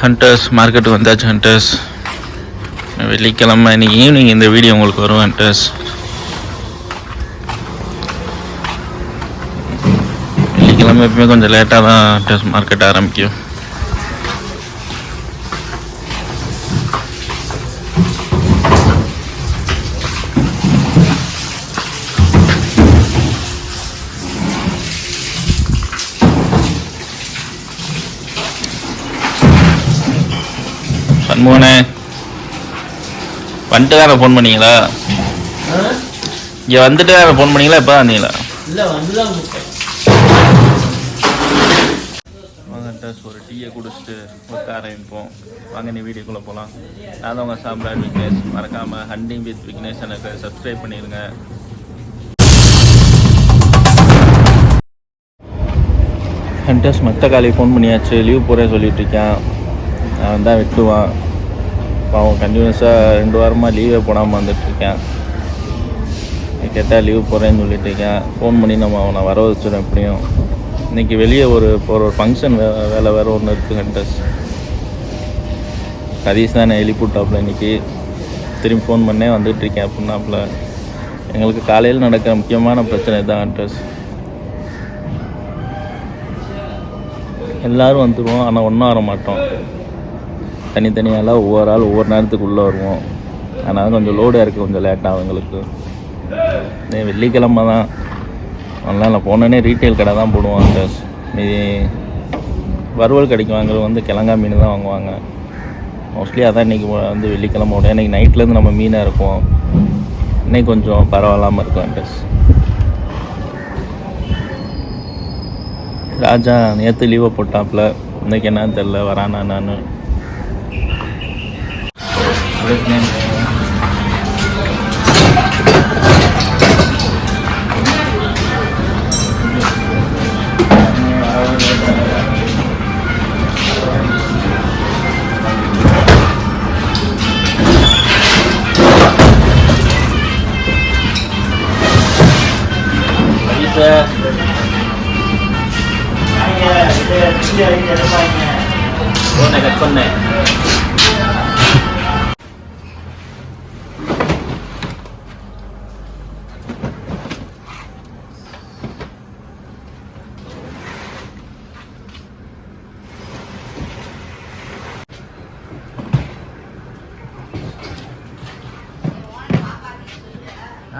Hunters மார்க்கெட்டுக்கு வந்தாச்சு hunters வெள்ளிக்கிழமை இன்னைக்கு ஈவினிங் இந்த வீடியோ உங்களுக்கு வரும் ஹண்டர்ஸ் வெள்ளிக்கிழமை எப்பவுமே கொஞ்சம் லேட்டாக தான் ஹண்டர்ஸ் மார்க்கெட் ஆரம்பிக்கும். சண்முகனே வந்துட்டு தானே ஃபோன் பண்ணீங்களா? இங்கே வந்துட்டு தானே ஃபோன் பண்ணீங்களா? இப்போ வந்தீங்களா? தான் கொடுத்தேன் வாங்க ஒரு டீயை குடிச்சிட்டு உட்கார ஆரம்பிப்போம் வாங்க நீ வீடியோக்குள்ளே போகலாம் நான் தான் உங்கள் சாம்ராட் விக்னேஷ். மறக்காமல் ஹண்டிங் வித் விக்னேஷ் எனக்கு சப்ஸ்கிரைப் பண்ணிடுங்க. ஹண்டர்ஸ் மத்த காலை ஃபோன் பண்ணியாச்சு. லீவ் போகிறேன் சொல்லிட்டு இருக்கேன். அவன் தான் வெட்டுவான் பாவம் கண்டினியூஸாக ரெண்டு வாரமாக லீவே போடாமல் வந்துட்டுருக்கேன். கேட்டால் லீவ் போகிறேன்னு சொல்லிட்டு இருக்கேன். ஃபோன் பண்ணி நம்ம அவனை வர வச்சிடும் எப்படியும். இன்றைக்கி வெளியே ஒரு இப்போ ஒரு ஃபங்க்ஷன் வே வேலை வேறு ஒன்று இருக்குது ஹண்டர்ஸ் சதீஷ் தான் எழுப்பிவிட்டாப்புல இன்னைக்கு. திரும்பி ஃபோன் பண்ணே வந்துட்டுருக்கேன் அப்படின்னாப்புல எங்களுக்கு காலையில் நடக்கிற முக்கியமான பிரச்சனை தான் ஹண்டர்ஸ் எல்லோரும் வந்துடுவோம் ஆனால் ஒன்றும் வர மாட்டோம். தனித்தனியாலாம் ஒவ்வொரு ஆள் ஒவ்வொரு நேரத்துக்கு உள்ளே வருவோம். ஆனால் கொஞ்சம் லோடாக இருக்குது கொஞ்சம் லேட்டாக எங்களுக்கு. வெள்ளிக்கிழமை தான். அதனால் நான் போனோடனே ரீட்டைல் கடை தான் போடுவோம் அந்த மீதி வறுவல் கடைக்கு வாங்குறது வந்து கிழங்கா மீன் தான் வாங்குவாங்க. மோஸ்ட்லி அதான் இன்றைக்கி வந்து வெள்ளிக்கிழமை ஓடும் இன்றைக்கி நைட்லேருந்து நம்ம மீனாக இருக்கும். இன்னைக்கு கொஞ்சம் பரவாயில்லாமல் இருக்கும் அட்ரஸ் ராஜா நேற்று லீவை போட்டாப்புல இன்னைக்கு என்னன்னு தெரில வரானா நான் clip lên Yeah. Yeah, yeah, yeah, yeah, yeah. Con này là con này.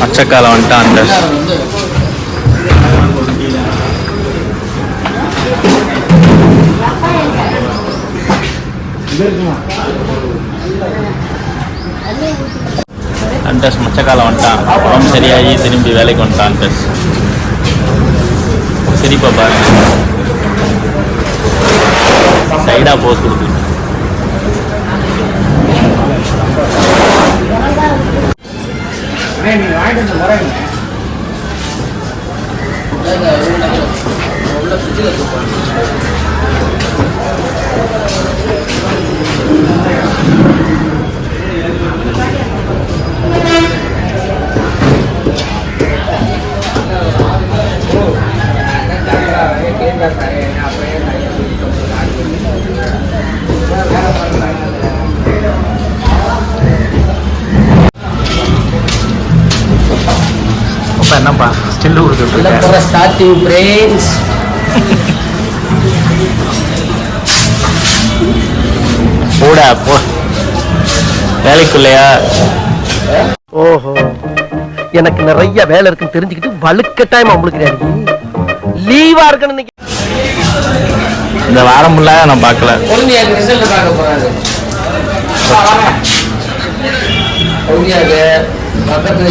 பக்கம் தள்ளுங்க கொஞ்சம் ஹண்டர்ஸ் ஸ்டால் போட்டாச்சு ஹண்டர்ஸ் மச்சக்கால வந்துட்டான் ஹண்டர்ஸ் ஹண்டர்ஸ் மச்சக்கால வந்துட்டான் உடம்பு சரியாகி திரும்பி வேலைக்கு வந்துட்டான் ஹண்டர்ஸ் சிரிப்பா பாருங்க சைடா போஸ் கொடுக்கு அப்பா என்னப்பா ஸ்டில்லு கொடுத்துட்டு ஸ்டார்டிங் பிரேன்ஸ் போடா போ. வேலைக்குள்ளையா? ஓஹோ. எனக்கு நிறைய வேலை இருக்குன்னு தெரிஞ்சுக்கிட்டு வலுக்கட்டாயமா உங்களுக்கு லீவா இருக்கணும் இந்த வாரம் ஃபுல்லாக நான் பார்க்கல. பக்கத்து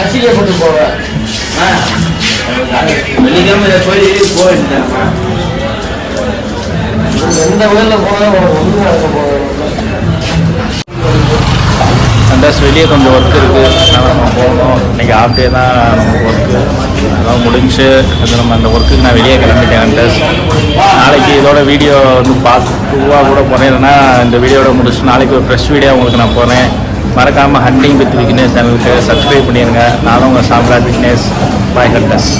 அசிங்கப்பட்டு போவேன். எந்த ஊர்ல போனாலும் ஒன்று நடக்க போவேன் அண்டர்ஸ் வெளியே கொஞ்சம் ஒர்க் இருக்குது அதனால் நம்ம போகணும். இன்றைக்கி ஆஃப் டே தான் நமக்கு ஒர்க்கு அதெல்லாம் முடிஞ்சு அது நம்ம அந்த ஒர்க்குக்கு நான் வெளியே கிளம்பிட்டேன் நாளைக்கு இதோட வீடியோ வந்து பார்ட் கூட போகிறேன் இல்லைன்னா இந்த வீடியோட முடிச்சு நாளைக்கு ஒரு ஃப்ரெஷ் வீடியோ உங்களுக்கு நான் போகிறேன் மறக்காமல் ஹண்டிங் வித் விக்னேஷ் சேனலுக்கு சப்ஸ்கிரைப் பண்ணிடுங்க. நானும் உங்கள் சாம்ராஜ் விக்னேஷ். பாய் ஹண்டஸ்